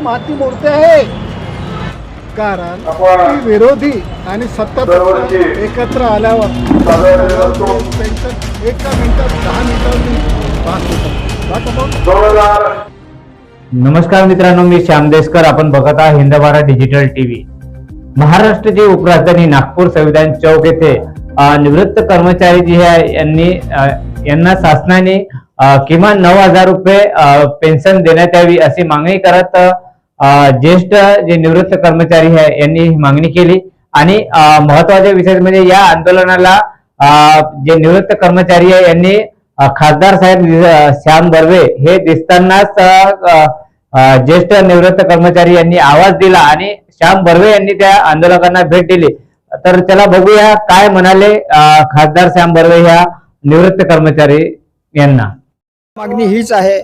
कुठं माती मोडते आहे. कारण की विरोधी आणि सत्ता एकत्र आल्यावर एका मिनिटात दहा होतं हजार नमस्कार मित्रांनो मी श्याम देशकर. आपण बघत आहात हिंदवारा डिजिटल टीव्ही. महाराष्ट्राची उपराजधानी नागपूर संविधान चौक येथे निवृत्त कर्मचारी जे आहे यांनी यांना शासनाने किमान नऊ हजार रुपये पेन्शन देण्यात यावी अशी मागणी करत ज्येष्ठ जे निवृत्त कर्मचारी आहे यांनी ही मागणी केली. आणि महत्त्वाच्या विषय म्हणजे या आंदोलनाला जे निवृत्त कर्मचारी आहे यांनी खासदार साहेब श्याम बर्वे हे दिसतानाच ज्येष्ठ निवृत्त कर्मचारी यांनी आवाज दिला आणि श्याम बर्वे यांनी त्या आंदोलकांना भेट दिली. तर त्याला बघूया काय म्हणाले खासदार श्याम बर्वे ह्या निवृत्त कर्मचारी यांना. मागणी हीच आहे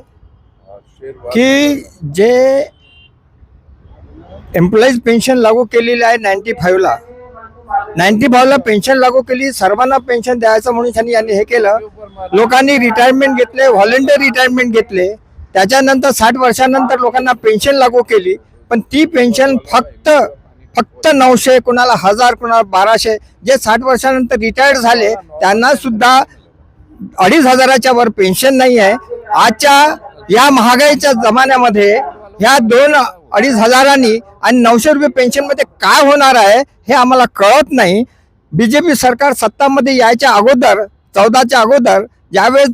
की जे एम्प्लॉईज पेन्शन लागू केलेली आहे नाईन्टी फाईव्हला नाईन्टी फाईव्हला पेन्शन लागू केली सर्वांना पेन्शन द्यायचं म्हणून त्यांनी यांनी हे केलं. लोकांनी रिटायरमेंट घेतले व्हॉलेंटियर रिटायरमेंट घेतले. त्याच्यानंतर साठ वर्षानंतर लोकांना पेन्शन लागू केली. पण ती पेन्शन फक्त फक्त नऊशे कुणाला हजार कुणाला बाराशे जे साठ वर्षानंतर रिटायर्ड झाले त्यांना सुद्धा अडीच हजाराच्या वर पेन्शन नाही आहे आजच्या या महागाईच्या जमान्यामध्ये ह्या दोन अडीच हजारांनी आणि नऊशे रुपये पेन्शनमध्ये काय होणार आहे हे आम्हाला कळत नाही. बीजेपी सरकार सत्तामध्ये यायच्या अगोदर चौदाच्या अगोदर ज्यावेळेस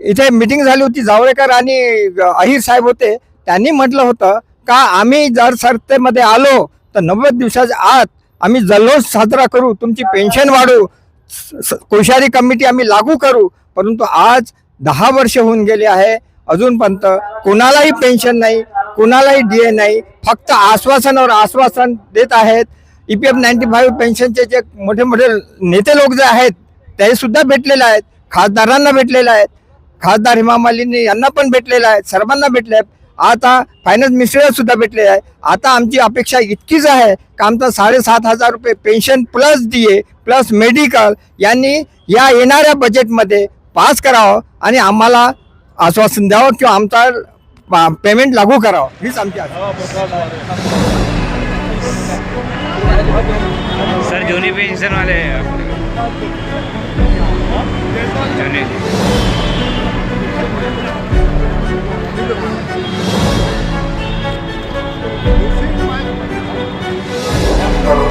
इथे मिटिंग झाली होती जावळेकर आणि अहिर साहेब होते त्यांनी म्हटलं होतं का आम्ही जर सत्तेमध्ये आलो तर नव्वद दिवसाच्या आत आम्ही जल्लोष साजरा करू तुमची पेन्शन वाढवू स- स- कमिटी आम्ही लागू करू परंतु आज दहा वर्ष होऊन गेले आहे अजूनपर्यंत कोणालाही पेन्शन नाही कोणालाही डीए नाही. फक्त आश्वासनावर आश्वासन देत आहेत. E P F ninety five पेन्शनचे जे मोठे मोठे नेते लोक जे आहेत ते सुद्धा भेटलेले आहेत. खासदारांना भेटलेले आहेत. खासदार हेमा मालिनी यांना पण भेटलेले आहेत. सर्वांना भेटले आहेत. आता फायनान्स मिनिस्टर सुद्धा भेटले आहे. आता आमची अपेक्षा इतकीच आहे का आमचं साडेसात हजार रुपये pension plus D A plus medical यांनी या येणाऱ्या बजेटमध्ये पास करावं आणि आम्हाला आश्वासन द्यावं किंवा आमचा पेमेंट लागू करा हीच आमची सर जुनी पेन्शन वाले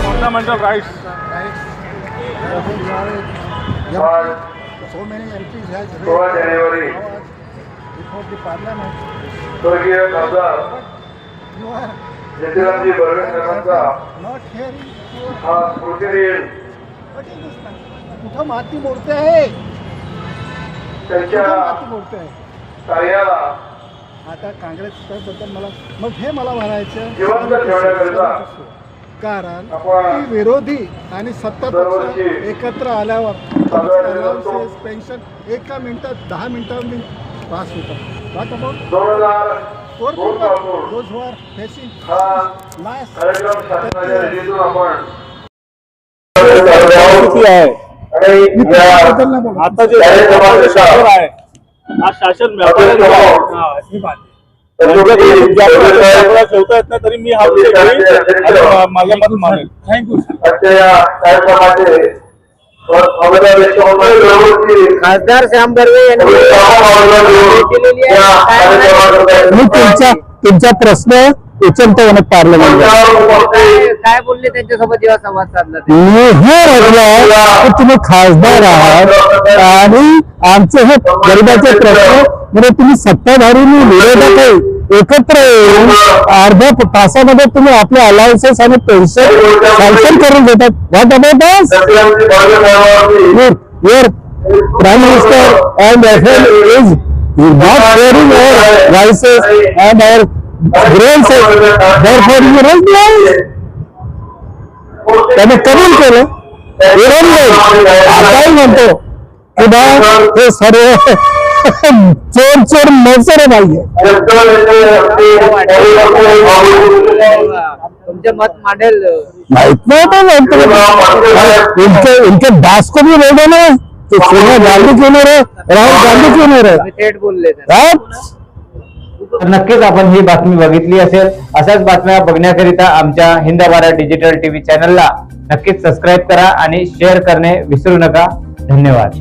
fundamental right so many entries है पार्लियामेंट स्वर्गीय खासदार जयंतीरामजी बर्वे साहेबांचा. हा स्मृतिदिन? कुठं माती मोडते आहे त्यांच्या मोडते आहे कार्याला आता काँग्रेस बद्दल मला मग हे मला म्हणायचं कारण विरोधी आणि सत्ता दरवर्षी एकत्र आल्यावर. पेन्शन एका मिनिटात दहा मिनिटांनी पास होतं आता हा किती आहे जे शासन आहे हा शासन. हा, ही बात. ज्यावेळेला ठेवता येत नाही तरी मी हा विषय घेईन आणि मा- माझं मत मानेल थँक्यू आजच्या या कार्यक्रमाचे खासदार श्याम बर्वे यांनी केलेली आहे. काय म्हणाले? मी तुमचा तुमचा प्रश्न उचलतो पार्लमेंट काय बोलले त्यांच्यासोबत जेव्हा संवाद साधला? मी हे रडलं की तुम्ही खासदार आहात आणि आमचे हे गरिबाचे प्रश्न म्हणजे तुम्ही सत्ताधारी विरोधक आहे. एकत्र येऊन अर्ध्या तासामध्ये तुम्ही आपले अलाउन्सेस आणि पेन्शन सँक्शन करून देतात what about minister and FM is not hearing our voices and our grievances. Voice. त्याने कबूल केलं. आताही म्हणतो? की बा हे सर्व चोर चोर मौसर नाहीये तुमचे मत मांडेल. माहीत म्हणतो इनके इनके दास को भी ना तो सोनिया गांधी क्यों नहीं रहे? राहुल गांधी क्यों नहीं रहे? थेट बोलले? तर नक्कीच आपण ही बातमी बघितली असेल. अशाच बातम्या बघण्याकरिता आमच्या हिंदाबारा डिजिटल टीव्ही चॅनलला नक्कीच सबस्क्राईब करा आणि शेअर करणे विसरू नका. धन्यवाद.